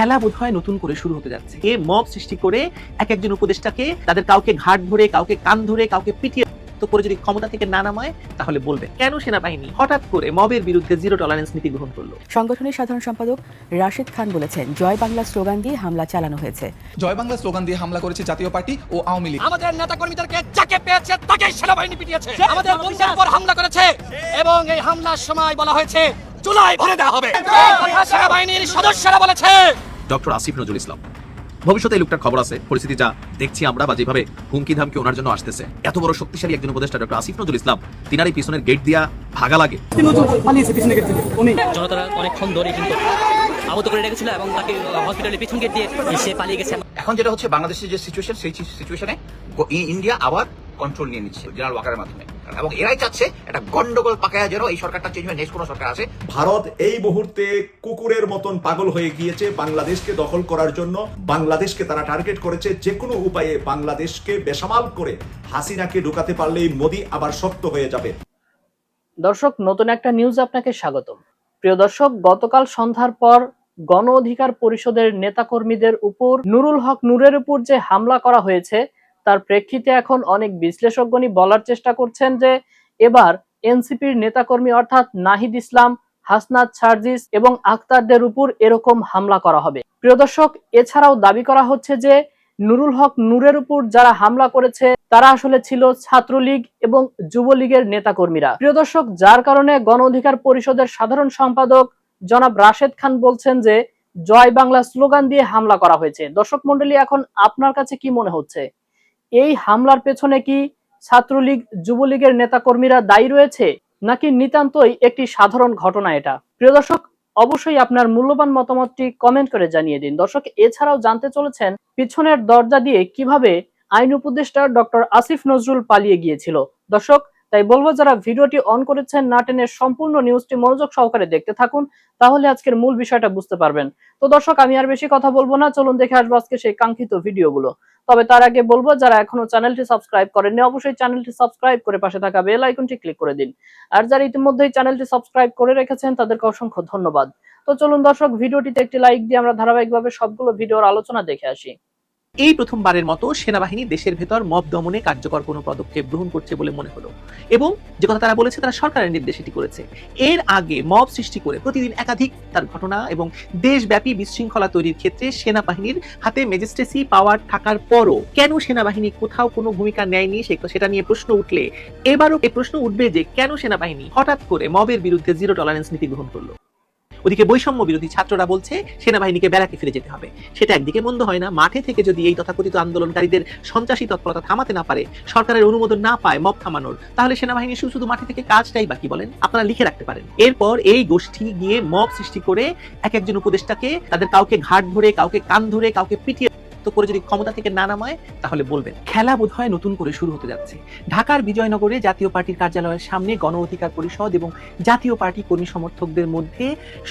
খেলা বোধহয় নতুন করে শুরু হতে যাচ্ছে। এ মব সৃষ্টি করে এক একজন উপদেষ্টাকে তাদের কাউকে ঘাট ধরে কাউকে কান ধরে কাউকে পিটিয়ে তো করে যদি ক্ষমতা থেকে না নামায় তাহলে বলবে কেন সেনাবাহিনী? হঠাৎ করে মবের বিরুদ্ধে জিরো টলারেন্স নীতি গ্রহণ করল। সংগঠনের সাধারণ সম্পাদক রাশেদ খান বলেছেন জয় বাংলা স্লোগান দিয়ে হামলা চালানো হয়েছে। জয় বাংলা স্লোগান দিয়ে হামলা করেছে জাতীয় পার্টি ও আওয়ামী লীগ। আমাদের নেতা কর্মীদেরকে যাকে পেয়েছে তাকে সেনাবাহিনী পিটিয়েছে। আমাদের বন্ধুর উপর হামলা করেছে এবং এই হামলার সময় বলা হয়েছে চুলাই ভরে দেওয়া হবে। সেনাবাহিনীর সদস্যরা বলেছে ডক্টর আসিফ নজরুল ইসলাম। ভবিষ্যতে এই লোকটার খবর আছে পরিস্থিতি যা দেখছি আমরা বা যেভাবে হুমকি ধামকি ওনার জন্য আসতেছে। এত বড় শক্তিশালী একজন উপদেষ্টা ডক্টর আসিফ নজরুল ইসলাম তিনার এই পিছনের গেট দিয়া ভাগা লাগে। জনতারা অনেকক্ষণ ধরে কিন্তু আহত করে রেখেছিল এবং তাকে হসপিটালের পিছন গেট দিয়ে সে পালিয়ে গেছে। এখন যেটা হচ্ছে বাংলাদেশের যে সিচুয়েশন সেই সিচুয়েশনে ইন্ডিয়া আবার কন্ট্রোল নিয়ে নিচ্ছে জেনারেল ওয়াকারের মাধ্যমে। এবং এরাই চাচ্ছে একটা গন্ডগোল পাকায়া যেন এই সরকারটা চেঞ্জ হয়ে। নেক্সট কোনো সরকার আসে ভারত এই মুহূর্তে কুকুরের মতন পাগল হয়ে গিয়েছে বাংলাদেশকে দখল করার জন্য। বাংলাদেশকে তারা টার্গেট করেছে যে কোনো উপায়ে বাংলাদেশকে বেসামাল করে হাসিনাকে ঢুকাতে পারলেই মোদি আবার শক্ত হয়ে যাবে। দর্শক নতুন একটা নিউজ আপনাকে স্বাগতম। প্রিয় দর্শক গতকাল সন্ধ্যার পর গণ অধিকার পরিষদের নেতাকর্মীদের উপর নুরুল হক নূরের উপর যে হামলা করা হয়েছে তার প্রেক্ষিতে এখন অনেক বিশ্লেষকগণই বলার চেষ্টা করছেন যে এবার এনসিপির নেতাকর্মী অর্থাৎ নাহিদ ইসলাম, হাসনাত সার্জিস এবং আক্তারদের উপর এরকম হামলা করা হবে। প্রিয় দর্শক, এছাড়াও দাবি করা হচ্ছে যে নুরুল হক নূরের উপর যারা হামলা করেছে, তারা আসলে ছিল ছাত্রলীগ এবং যুবলীগের নেতাকর্মীরা। প্রিয় দর্শক, যার কারণে গণ অধিকার পরিষদের সাধারণ সম্পাদক জনাব রাশেদ খান বলছেন যে, জয় বাংলা স্লোগান দিয়ে হামলা করা হয়েছে। দর্শক মন্ডলী এখন আপনার কাছে কি মনে হচ্ছে? এই হামলার পেছনে কি ছাত্রলীগ, যুবলীগের নেতাকর্মীরা দায়ী রয়েছে? নাকি নিতান্তই একটি সাধারণ ঘটনা এটা? প্রিয় দর্শক, অবশ্যই আপনার মূল্যবান মতামতটি কমেন্ট করে জানিয়ে দিন। দর্শক, এছাড়াও জানতে চলেছেন পিছনের দরজা দিয়ে কীভাবে আইন উপদেষ্টা ডক্টর আসিফ নজরুল পালিয়ে গিয়েছিল। দর্শক তাই বলব, যারা ভিডিওটি অন করেছেন, না টেনে সম্পূর্ণ নিউজটি মনোযোগ সহকারে দেখতে থাকুন, তাহলে আজকের মূল বিষয়টা বুঝতে পারবেন। তো দর্শক, আমি আর বেশি কথা বলব না, চলুন দেখে আসব আজকে সেই কাঙ্ক্ষিত ভিডিওগুলো। তবে তার আগে বলব, যারা এখনও চ্যানেলটি সাবস্ক্রাইব করেননি, অবশ্যই চ্যানেলটি সাবস্ক্রাইব করে পাশে থাকা বেল আইকনটি ক্লিক করে দিন। আর যারা ইতিমধ্যেই চ্যানেলটি সাবস্ক্রাইব করে রেখেছেন, তাদেরকে অসংখ্য ধন্যবাদ। তো চলুন দর্শক, ভিডিওটিতে একটি লাইক দিয়ে আমরা ধারাবাহিকভাবে সবগুলো ভিডিওর আলোচনা দেখে আসি। এই প্রথমবারের মতো সেনাবাহিনী দেশের ভেতর মব দমনে কার্যকর কোনো পদক্ষেপ গ্রহণ করছে বলে মনে হলো। এবং যে কথা তারা বলেছে, তারা সরকারের নির্দেশ এটি করেছে। এর আগে মব সৃষ্টি করে প্রতিদিন একাধিক তার ঘটনা এবং দেশব্যাপী বিশৃঙ্খলা তৈরির ক্ষেত্রে সেনাবাহিনীর হাতে ম্যাজিস্ট্রেসি পাওয়ার থাকার পরও কেন সেনাবাহিনী কোথাও কোনো ভূমিকা নেয়নি সেটা নিয়ে প্রশ্ন উঠলে এবারও এই প্রশ্ন উঠবে যে কেন সেনাবাহিনী হঠাৎ করে মবের বিরুদ্ধে জিরো টলারেন্স নীতি গ্রহণ করল। ওদিকে বৈষম্য বিরোধী ছাত্ররা বলছে, সেনাবাহিনীকে বেড়াকে ফিরে যেতে হবে। সেটা একদিকে মন্দ হয় না, মাঠে থেকে যদি এই তথাকথিত আন্দোলনকারীদের সন্ত্রাসী তৎপরতা থামাতে না পারে, সরকারের অনুমোদন না পায় মব থামানোর, তাহলে সেনাবাহিনী শুধু শুধু মাঠে থেকে কাজটাই বাকি বলেন? আপনারা লিখে রাখতে পারেন। এরপর এই গোষ্ঠী গিয়ে মব সৃষ্টি করে এক একজন উপদেষ্টাকে তাদের কাউকে ঘাট ধরে, কাউকে কান ধরে, কাউকে পিটিয়ে তো করে যদি ক্ষমতা থেকে না নামায়, তাহলে বলবেন, খেলা বোধহয় নতুন করে শুরু হতে যাচ্ছে। ঢাকার বিজয়নগরে জাতীয় পার্টির কার্যালয়ের সামনে গণ অধিকার পরিষদ এবং জাতীয় পার্টি কর্মী সমর্থকদের মধ্যে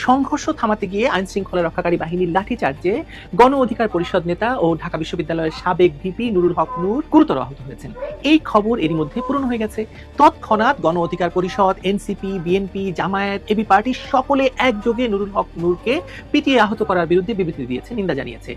সংঘর্ষ থামাতে গিয়ে আইন শৃঙ্খলা রক্ষাকারী বাহিনীর লাঠিচার্জে গণ অধিকার পরিষদ নেতা ও ঢাকা বিশ্ববিদ্যালয়ের সাবেক ভিপি নুরুল হক নূর গুরুতর আহত হয়েছেন। এই খবর এরই মধ্যে পূরণ হয়ে গেছে। তৎক্ষণাৎ গণ অধিকার পরিষদ, NCP, BNP, Jamaat, AB party সকলে একযোগে নুরুল হক নূরকে পিটিয়ে আহত করার বিরুদ্ধে বিবৃতি দিয়েছে, নিন্দা জানিয়েছে।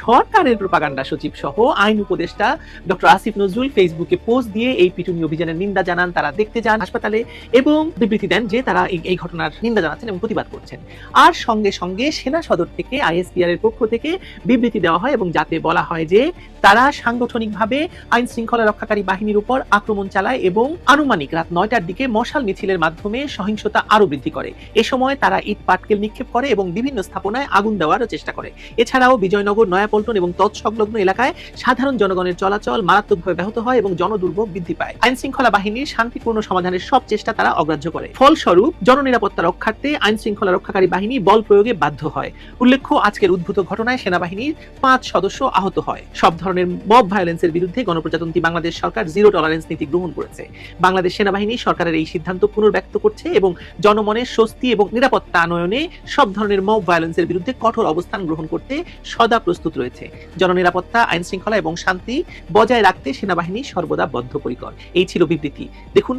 সরকারের প্রপাগান্ডা সচিব সহ আইন উপদেষ্টা ডক্টর আসিফ নজরুল ফেসবুকে পোস্ট দিয়ে এই পিটুনি অভিযানের নিন্দা জানান, তারা দেখতে যান হাসপাতালে এবং বিবৃতি দেন যে তারা এই ঘটনার নিন্দা জানাচ্ছেন এবং প্রতিবাদ করছেন। আর সঙ্গে সঙ্গে সেনা সদর থেকে আইএসপিআর এর পক্ষ থেকে বিবৃতি দেওয়া হয় এবং যাতে বলা হয় যে তারা সাংগঠনিকভাবে আইন শৃঙ্খলা রক্ষাকারী বাহিনীর উপর আক্রমণ চালায় এবং আনুমানিক রাত নয়টার দিকে মশাল মিছিলের মাধ্যমে সহিংসতা আরও বৃদ্ধি করে। এ সময় তারা ইট পাটকেল নিক্ষেপ করে এবং বিভিন্ন স্থাপনায় আগুন দেওয়ারও চেষ্টা করে। এছাড়াও বিজয়নগর, নয়াপল্টন এবং তৎসংলগ্ন এলাকায় সাধারণ জনগণের চলাচল মারাত্মকভাবে ব্যাহত হয় এবং জনদুর্ভোগ বৃদ্ধি পায়। আইন শৃঙ্খলা বাহিনীর শান্তিপূর্ণ সমাধানের সব চেষ্টা তারা অগ্রাহ্য করে। ফলস্বরূপ, জননিরাপত্তা রক্ষার্থে আইন শৃঙ্খলা রক্ষাকারী বাহিনী বল প্রয়োগে বাধ্য হয়। উল্লেখ্য, আজকের উদ্ভূত ঘটনায় সেনাবাহিনীর পাঁচ সদস্য আহত হয়। সব ধরনের মব ভায়োলেন্সের বিরুদ্ধে গণপ্রজাতন্ত্রী বাংলাদেশ সরকার জিরো টলারেন্স নীতি গ্রহণ করেছে। বাংলাদেশ সেনাবাহিনী সরকারের এই সিদ্ধান্ত পুনর্ব্যক্ত করছে এবং জনমনের স্বস্তি এবং নিরাপত্তা আনয়নে সব ধরনের মব ভায়োলেন্সের বিরুদ্ধে কঠোর অবস্থান গ্রহণ করতে সদা প্রস্তুত রয়েছে। জননিরাপত্তা, আইন শৃঙ্খলা এবং শান্তি বজায় রাখতে সেনাবাহিনী সর্বদা বদ্ধপরিকর। এই ছিল বিবৃতি। দেখুন,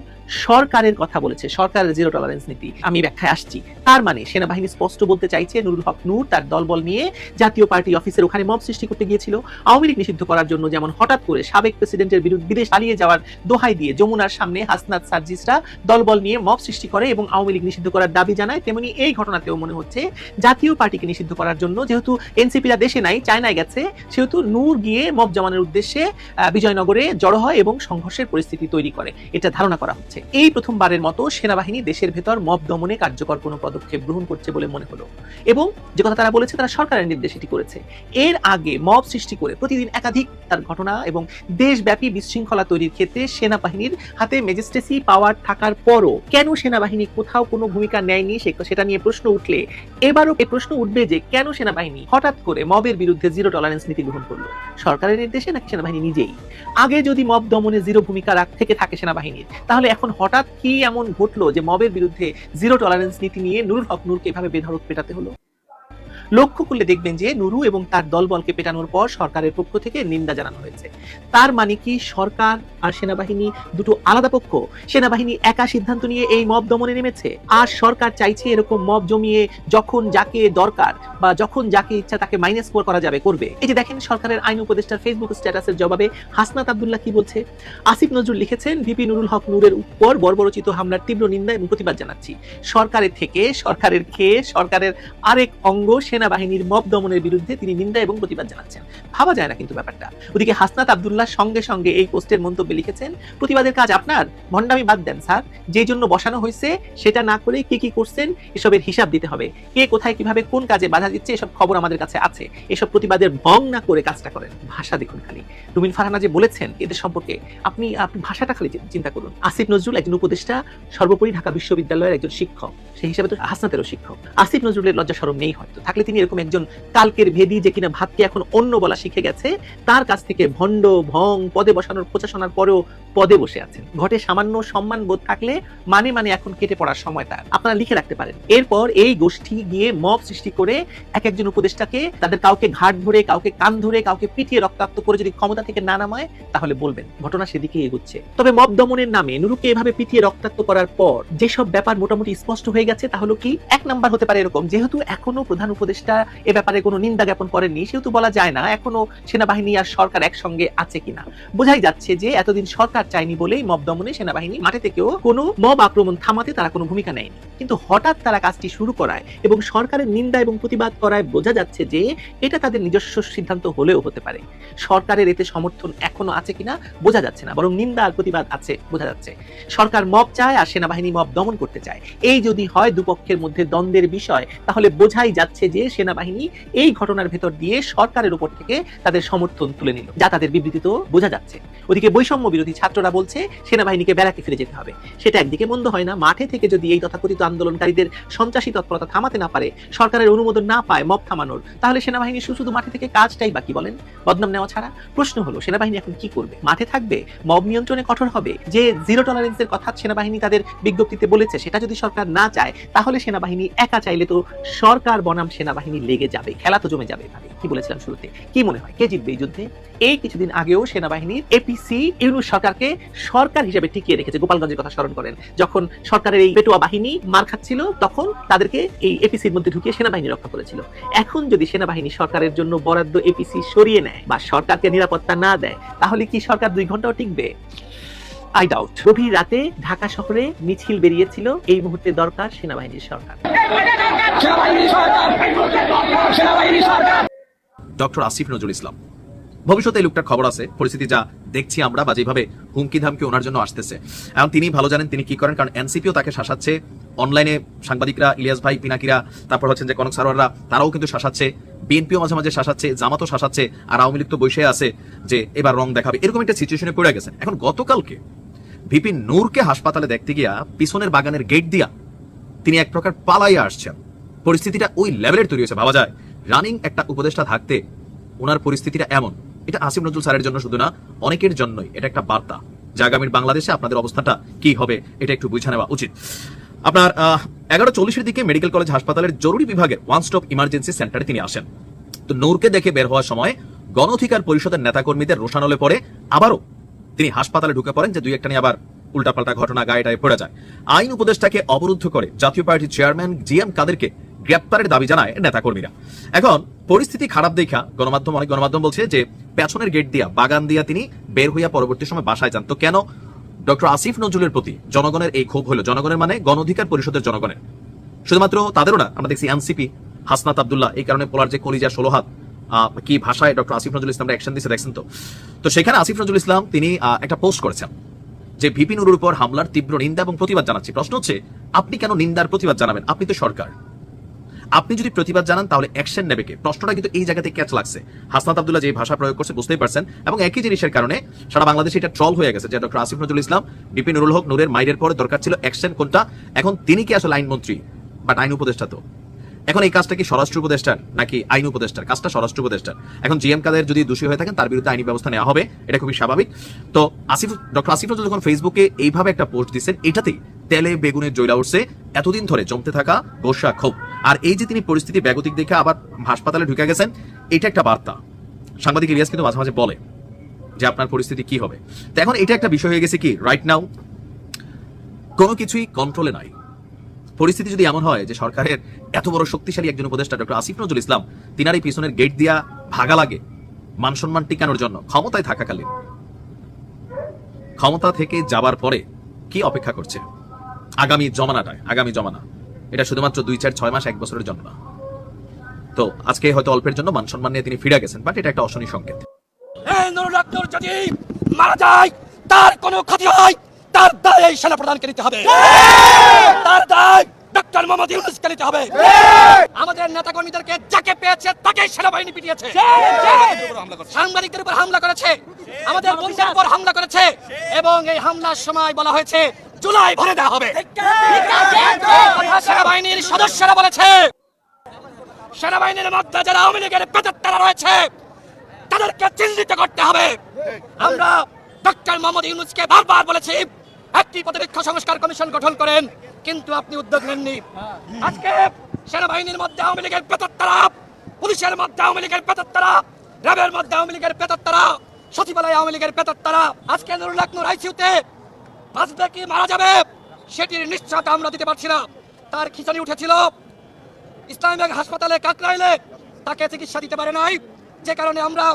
সরকারের কথা বলেছে, সরকারের জিরো টলারেন্স নীতি। আমি ব্যাখ্যায় আসছি। তার মানে সেনাবাহিনী স্পষ্ট বলতে চাইছে, নুরুল হক নূর তার দলবল নিয়ে জাতীয় পার্টি অফিসের ওখানে মব সৃষ্টি করতে গিয়েছিল। আওয়ামী লীগ নিষিদ্ধ করার জন্য যেমন হঠাৎ করে সাবেক প্রেসিডেন্টের বিরুদ্ধে বিদেশ পালিয়ে যাওয়ার দোহাই দিয়ে যমুনার সামনে হাসনাত সার্জিসরা দলবল নিয়ে মব সৃষ্টি করে এবং আওয়ামী লীগ নিষিদ্ধ করার দাবি জানায়, তেমনি এই ঘটনাতেও মনে হচ্ছে জাতীয় পার্টিকে নিষিদ্ধ করার জন্য যেহেতু এনসিপিরা দেশে নাই, চায়নায় গেছে সেহেতু নূর গিয়ে মব জমানোর উদ্দেশ্যে বিজয়নগরে জড়ো হয় এবং সংঘর্ষের পরিস্থিতি তৈরি করে। এটা ধারণা করা হচ্ছে। এই প্রথমবারের মতো সেনাবাহিনী দেশের ভেতর মব দমনে কার্যকর কোনো পদক্ষেপ গ্রহণ করছে বলে মনে হলো। এবং যে কথা তারা বলেছে, তারা সরকারের নির্দেশ এটি করেছে। এর আগে মব সৃষ্টি করে প্রতিদিন একাধিক তার ঘটনা এবং দেশব্যাপী বিশৃঙ্খলা তৈরির ক্ষেত্রে সেনাবাহিনীর হাতে ম্যাজিস্ট্রেসি পাওয়ার থাকার পরও কেন সেনাবাহিনী কোথাও কোনো ভূমিকা নেয়নি সেটা নিয়ে প্রশ্ন উঠলে এবারও এই প্রশ্ন উঠবে যে কেন সেনাবাহিনী হঠাৎ করে মবের বিরুদ্ধে জিরো টলারেন্স নীতি গ্রহণ করল। সরকারের নির্দেশে নাকি সেনাবাহিনী নিজেই? আগে যদি মব দমনে জিরো ভূমিকা রাখ থেকে থাকে সেনাবাহিনীর, তাহলে এখন হঠাৎ কি এমন ঘটলো যে মবের বিরুদ্ধে জিরো টলারেন্স নীতি নিয়ে নুরুল হক নূরকে এভাবে বেধরক পেটাতে হলো? লক্ষ্য করলে দেখবেন যে নুরু এবং তার দলবলকে পেটানোর পর সরকারের পক্ষ থেকে নিন্দা জানানো হয়েছে। তার মানে কি সরকার আর সেনাবাহিনী দুটো আলাদা পক্ষ? সেনাবাহিনী একা সিদ্ধান্ত নিয়ে এই মব দমনে নেমেছে? আর সরকার চাইছে এরকম মব জমিয়ে যখন যাকে দরকার বা যখন যাকে ইচ্ছা তাকে মাইনাস করা যাবে, করবে। এই যে দেখেন সরকারের আইন উপদেষ্টার ফেসবুক স্ট্যাটাসের জবাবে হাসনাত আবদুল্লাহ কি বলছে? আসিফ নজরুল লিখেছেন ভিপি নুরুল হক নূরের উপর বর্বরচিত হামলার তীব্র নিন্দা এবং প্রতিবাদ জানাচ্ছি। সরকারের থেকে সরকারের খেয়ে সরকারের আরেক অঙ্গ সেনাবাহিনীর মব দমনের বিরুদ্ধে তিনি নিন্দা এবং প্রতিবাদ জানাচ্ছেন। ভাবা যায় না কিন্তু ব্যাপারটা। ওদিকে হাসনাত আব্দুল্লাহ সঙ্গে সঙ্গে এই পোস্টের মন্তব্যে লিখেছেন, প্রতিবাদের কাজ আপনার? ভণ্ডামি বাদ দেন, স্যার। যে জন্য বসানো হয়েছে, সেটা না করে কি কি করছেন, এসবের হিসাব দিতে হবে। কে কোথায় কীভাবে কোন কাজে বাধা দিচ্ছে, এসব খবর আমাদের কাছে আছে। এসব প্রতিবাদের ভং না করে কাজটা করেন। ভাষা দেখুন খালি। রুমিন ফারহানা যে বলেছেন, এদের সম্পর্কে আপনি আপনি ভাষাটা খালি চিন্তা করুন। আসিফ নজরুল একজন উপদেষ্টা, সর্বোপরি ঢাকা বিশ্ববিদ্যালয়ের একজন শিক্ষক। সেই হিসাবে তো হাসনাতেরও শিক্ষক। আসিফ নজরুলের লজ্জা সরম নেই হয়তো। থাকলে তিনি এরকম একজন কালকের ভেদি যে কিনা ভাতকে এখন অন্য বলা শিখে গেছে, তার কাছ থেকে ভণ্ড, ভং, পদে বসানোর প্রচাশনার পরেও পদে বসে আছেন। ঘটে সামান্য সম্মান বোধ থাকলে মানে মানে এখন কেটে পড়ার সময় তার। আপনারা লিখে রাখতে পারেন। এরপর এই গোষ্ঠী গিয়ে মব সৃষ্টি করে এক একজন উপদেষ্টাকে তাদের কাউকে ঘাট ধরে, কাউকে কান ধরে, কাউকে পিটিয়ে রক্তাক্ত করে যদি ক্ষমতা থেকে না নামায়, তাহলে বলবেন, ঘটনা সেদিকে এগুচ্ছে। তবে মব দমনের নামে নুরুকে এভাবে পিটিয়ে রক্তাক্ত করার পর যেসব ব্যাপার মোটামুটি স্পষ্ট হয়ে গেছে, তাহলে কি এক নাম্বার হতে পারে এরকম? যেহেতু এখনও প্রধান উপদেষ্টা এ ব্যাপারে কোনো নিন্দা জ্ঞাপন করেননি, সেহেতু বলা যায় না এখনও সেনাবাহিনী আর সরকার একসঙ্গে আছে কিনা। বোঝাই যাচ্ছে যে এতদিন সরকার চায়নি বলেই মব দমনে সেনাবাহিনী মাঠে থেকেও কোনো মব আক্রমণ থামাতে তারা কোনো ভূমিকা নেয়নি। কিন্তু হঠাৎ তারা কাজটি শুরু করায় এবং সরকারের নিন্দা এবং প্রতিবাদ করায় বোঝা যাচ্ছে যে এটা তাদের নিজস্ব সিদ্ধান্ত হলেও হতে পারে। সরকারের এতে সমর্থন এখনও আছে কিনা বোঝা যাচ্ছে না, বরং নিন্দা আর প্রতিবাদ আছে বোঝা যাচ্ছে। সরকার মব চায় আর সেনাবাহিনী মব দমন করতে চায়। এই যদি হয় দুপক্ষের মধ্যে দ্বন্দ্বের বিষয়, তাহলে বোঝাই যাচ্ছে যে সেনাবাহিনী এই ঘটনার ভেতর দিয়ে সরকারের উপর থেকে তাদের সমর্থন তুলে নিল। যা তাদের বিবৃতিতে বোঝা যাচ্ছে। ওদিকে বৈষম্য বিরোধী ছাত্ররা বলছে, সেনাবাহিনীকে বেড়াকে ফিরে যেতে হবে। সেটা একদিকে মন্দ হয় না, মাঠে থেকে যদি এই তথাকথিত আন্দোলনকারীদের সন্ত্রাসী তৎপরতা থামাতে না পারে, সরকারের অনুমোদন না পায় মব থামানোর, তাহলে সেনাবাহিনী শুধু মাঠে থেকে কাজটাই বাকি বলেন? বদনাম নেওয়া ছাড়া? প্রশ্ন হলো, সেনাবাহিনী এখন কি করবে? মাঠে থাকবে? মব নিয়ন্ত্রণে কঠোর হবে? যে জিরো টলারেন্সের কথা সেনাবাহিনী তাদের বিজ্ঞপ্তিতে বলেছে, সেটা যদি সরকার না চায়, তাহলে সেনাবাহিনী একা চাইলে তো সরকার বনাম সেনাবাহিনী লেগে যাবে, খেলা তো জমে যাবে এভাবে কি বলেছিলাম শুরুতে? কি মনে হয়? কে জিতবে এই যুদ্ধে? এই কিছুদিন আগেও সেনাবাহিনীর এপিসি ইউনুস সরকারকে সরকার হিসেবে টিকিয়ে রেখেছে, গোপালগঞ্জের কথা স্মরণ করেন। যখন সরকারের এই পেটুয়া বাহিনী মার খাচ্ছিল, তখন তাদেরকে এই এপিসির মধ্যে ঢুকিয়ে সেনাবাহিনী রক্ষা করেছিল। এখন যদি সেনাবাহিনী সরকারের জন্য বরাদ্দ এপিসি সরিয়ে নেয় বা সরকারকে নিরাপত্তা না দেয়, তাহলে কি সরকার দুই ঘন্টাও টিকবে? আই ডাউট গভীর রাতে ঢাকা শহরে মিছিল বেরিয়েছিল। এই মুহূর্তে দরকার সেনাবাহিনীর সরকার। ডক্টর আসিফ নজরুল ইসলাম ভবিষ্যতে এই লোকটার খবর আছে পরিস্থিতি যা দেখছি আমরা বা যেভাবে হুমকি ধামকি ওনার জন্য আসতেছে। এখন তিনি ভালো জানেন তিনি কি করেন কারণ এনসিপিও তাকে শাসাচ্ছে অনলাইনে সাংবাদিকরা ইলিয়াস ভাই পিনাকিরা তারপর হচ্ছেন যে কনক সারোয়াররা তারাও কিন্তু শাসাচ্ছে বিএনপিও মাঝে মাঝে শাসাচ্ছে জামাতও শাসাচ্ছে আর আওয়ামী লীগ তো বসে আছে যে এবার রং দেখাবে এরকম একটা সিচুয়েশনে পড়ে গেছে এখন গতকালকে ভিপি নূরকে হাসপাতালে দেখতে গিয়া পিছনের বাগানের গেট দিয়া তিনি এক প্রকার পালাইয়া আসছেন। পরিস্থিতিটা ওই লেভেলের তৈরি হয়েছে, ভাবা যায়। রানিং একটা উপদেষ্টা থাকতে ওনার পরিস্থিতিটা এমন। এটা আসিফ নজরুল স্যারের জন্য শুধু না, অনেকের জন্যই। এটা একটা বার্তা। যে আগামীর বাংলাদেশে আপনাদের অবস্থাটা কি হবে, এটা একটু বুঝে নেওয়া উচিত। আপনার এগারো চল্লিশের দিকে মেডিকেল কলেজ হাসপাতালের জরুরি বিভাগের ওয়ান স্টপ ইমার্জেন্সি সেন্টারে তিনি আসেন। তো নূরকে দেখে বের হওয়ার সময় গণ অধিকার পরিষদের নেতাকর্মীদের রোষানলে পরে আবারও তিনি হাসপাতালে ঢুকে পড়েন যে দুই একটা নিয়ে আবার উল্টাপাল্টা ঘটনা গায়েটায় পড়ে যায়। আইন উপদেষ্টাকে অবরুদ্ধ করে জাতীয় পার্টির চেয়ারম্যান জি এম কাদেরকে গ্রেপ্তারের দাবি জানায় নেতাকর্মীরা। এখন পরিস্থিতি খারাপ দেখা গণমাধ্যম অনেক গণমাধ্যম বলছে যে পেছনের গেট দিয়া, বাগান দিয়া তিনি বের হইয়া পরবর্তী সময় বাসায় যান। তো কেন ডক্টর আসিফ নজরুলের প্রতি জনগণের এই ক্ষোভ হলো? জনগণের মানে গণ অধিকার পরিষদের জনগণের। শুধুমাত্র তাদেরও না, আমরা দেখছি এনসিপি, হাসনাত আবদুল্লাহ, এই কারণে পোলার যে কলিজা ষোলো হাত কি ভাষায় ডক্টর আসিফ নজরুল ইসলাম অ্যাকশন দিচ্ছে দেখছেন তো? তো সেখানে আসিফ নজরুল ইসলাম, তিনি একটা পোস্ট করেছেন যে ভিপি নুরুর উপর হামলার তীব্র নিন্দা এবং প্রতিবাদ জানাচ্ছি। প্রশ্ন হচ্ছে, আপনি কেন নিন্দার প্রতিবাদ জানাবেন? আপনি তো সরকার। আপনি যদি প্রতিবাদ জানান, তাহলে অ্যাকশন নেবে কে? প্রশ্নটা কিন্তু এই জায়গাতে ক্যাচ লাগছে। হাসনাত আব্দুল্লাহ যে ভাষা প্রয়োগ করছে, বুঝতেই পারছেন। এবং একই জিনিসের কারণে সারা বাংলাদেশে এটা ট্রল হয়ে গেছে যে ডক্টর আসিফ নজরুল ইসলাম বিপি নুরুল হক নূরের মাইরের পরে দরকার ছিল অ্যাকশন কোনটা? এখন তিনি কি আসলে আইনমন্ত্রী? বাট আইন উপদেষ্টা তো। এখন এই কাজটা কি স্বরাষ্ট্র উপদেষ্টার নাকি আইন উপদেষ্টার? কাজটা স্বরাষ্ট্র উপদেষ্টার। এখন জিএম কাদের যদি দোষী হয়ে থাকেন, তার বিরুদ্ধে আইনি ব্যবস্থা নেওয়া হবে। এটা খুবই স্বাভাবিক। তো আসিফ, ডক্টর আসিফ যখন ফেসবুকে এইভাবে একটা পোস্ট দিচ্ছেন, এটাতেই তেলে বেগুনের জয়লা উঠছে। এতদিন ধরে জমতে থাকা গোসা ক্ষোভ। আর এই যে তিনি পরিস্থিতি ব্যাগতিক দেখে আবার হাসপাতালে ঢুকে গেছেন, এটা একটা বার্তা। সাংবাদিক ইলিয়াস কিন্তু মাঝে মাঝে বলে যে আপনার পরিস্থিতি কি হবে। তো এখন এটা একটা বিষয় হয়ে গেছে কি রাইট নাও কোনো কিছুই কন্ট্রোলে নাই। পরিস্থিতি যদি এমন হয় যে সরকারের এত বড় শক্তিশালী একজন উপদেষ্টা ডক্টর আসিফ নজরুল ইসলাম, তিনার এই পিছনের গেট দিয়া ভাগা লাগে, মান সম্মান টিকানোর জন্য ক্ষমতায় থাকাকালীন, ক্ষমতা থেকে যাবার পরে কি অপেক্ষা করছে? আগামী জমানাটায়, আগামী জমানা। এটা শুধুমাত্র দুই চার ছয় মাস, এক বছরের জন্য না। তো আজকে হয়তো অল্পের জন্য মান সম্মান নিয়ে তিনি ফিরে গেছেন, বাট এটা একটা অশনি সংকেত। মারা যায়, তার কোনো ক্ষতি হয়? তার দায় এই সেনা প্রধানকে নিতে হবে। তার দায় ডক্টর মোহাম্মদ ইউনুসকে নিতে হবে। আমাদের নেতা কর্মীদেরকে যাকে পেয়েছে তাকে সেনাবাহিনী পিটিয়েছে। সাংবাদিকদের উপর হামলা করেছে। আমাদের বন্ধুদের উপর হামলা করেছে। এবং এই হামলার সময় বলা হয়েছে জুলাই ভরে দেওয়া হবে। সেনাবাহিনীর সদস্যরা বলেছে। সেনাবাহিনীর মধ্যে যারা আওয়ামী লীগের পেতাত্তারা রয়েছে তাদেরকে চিহ্নিত করতে হবে। আমরা ডক্টর মোহাম্মদ ইউনুসকে বারবার বলেছি একটি প্রতিরক্ষা সংস্কার কমিশন গঠন করেন, কিন্তু আপনি উদ্যোগ নেননি। আজকে সেনাবাহিনীর মধ্যে আওয়ামী লীগের পেতাত্তারা, পুলিশের মধ্যে আওয়ামী লীগের পেতাত্তারা, র্যাবের মধ্যে আওয়ামী লীগের পেতাত্তারা, সচিবালয় আওয়ামী লীগের পেতাত্তারা, আজকে নুরুল আকনুর আইসিউতে বাঁচবে কি মারা যাবে, সেটির নিশ্চয়তা আমরা দিতে পারছি না। তার খিচানি উঠেছিল। ইসলামবাগ হাসপাতালে কাকরাইলে তাকে চিকিৎসা দিতে পারে নাই, যে কারণে আমরা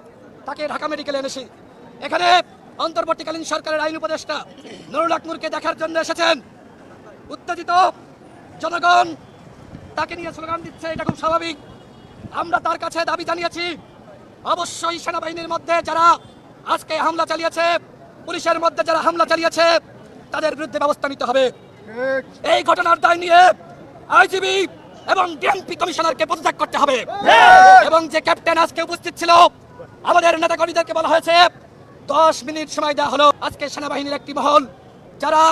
তাকে ঢাকা মেডিকেলে এনেছি। এখানে অন্তর্বর্তীকালীন সরকারের আইন উপদেষ্টা নুরুল আকনুরকে দেখার জন্য এসেছেন। উত্তেজিত জনগণ তাকে নিয়ে স্লোগান দিচ্ছে এটা খুব স্বাভাবিক। আমরা তার কাছে দাবি জানিয়েছি অবশ্যই সেনাবাহিনীর মধ্যে যারা আজকে হামলা চালিয়েছে পুলিশের মধ্যে যারা হামলা চালিয়েছে তাদের বিরুদ্ধে ব্যবস্থা নিতে হবে। এই ঘটনার দায় নিয়ে আইজিবি এবং ডিএমপি কমিশনারকে পদত্যাগ করতে হবে। এবং যে ক্যাপ্টেন আজকে উপস্থিত ছিল আমাদের নেতাকর্মীদেরকে বলা হয়েছে দশ মিনিট সময় দেওয়া হলো। আজকে সেনাবাহিনীর একটি মহল, যারা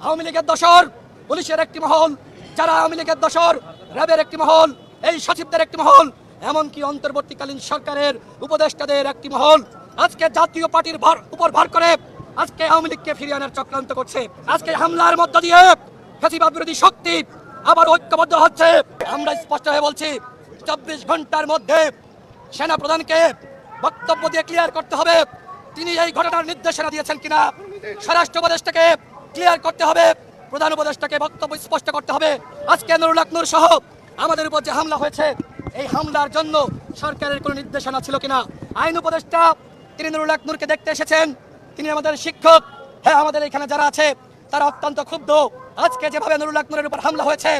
আওয়ামী লীগের দশর পুলিশের একটি মহল, যারা আওয়ামী লীগের দশর র্যাবের একটি মহল, এই সচিবদের একটি মহল, এমনকি অন্তর্বর্তীকালীন সরকারের উপদেষ্টাদের একটি মহল। আজকে জাতীয় পার্টির ভর উপর ভর করে আজকে আওয়ামী লীগকে ফিরিয়ে আনার চক্রান্ত করছে। আজকে হামলার মধ্য দিয়ে ফেসিবাদ বিরোধী শক্তি আবার ঐক্যবদ্ধ হচ্ছে। আমরা স্পষ্ট হয়ে বলছি, চব্বিশ ঘণ্টার মধ্যে সেনা প্রধানকে বক্তব্য দিয়ে ক্লিয়ার করতে হবে। তিনি এই ঘটনার নির্দেশনা দিয়েছেন কিনা? স্বরাষ্ট্র উপদেষ্টাকে ক্লিয়ার করতে হবে, প্রধান উপদেষ্টাকে বক্তব্য স্পষ্ট করতে হবে। আজকে নুরুল আকনুর সহ আমাদের উপর যে হামলা হয়েছে, এই হামলার জন্য সরকারের কোনো নির্দেশনা ছিল কিনা? আইন উপদেষ্টা তিনি নুরুল আকনুরকে দেখতে এসেছেন। তিনি আমাদের শিক্ষক। হ্যাঁ আমাদের এখানে যারা আছে, তারা অত্যন্ত ক্ষুব্ধ। আজকে যেভাবে নুরুল আকনুরের উপর হামলা হয়েছে,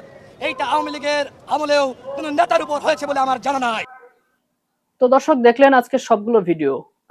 এইটা আওয়ামী লীগের আমলেও কোনো নেতার উপর হয়েছে বলে আমার জানা নাই। তো দর্শক দেখলেন আজকে সবগুলো ভিডিও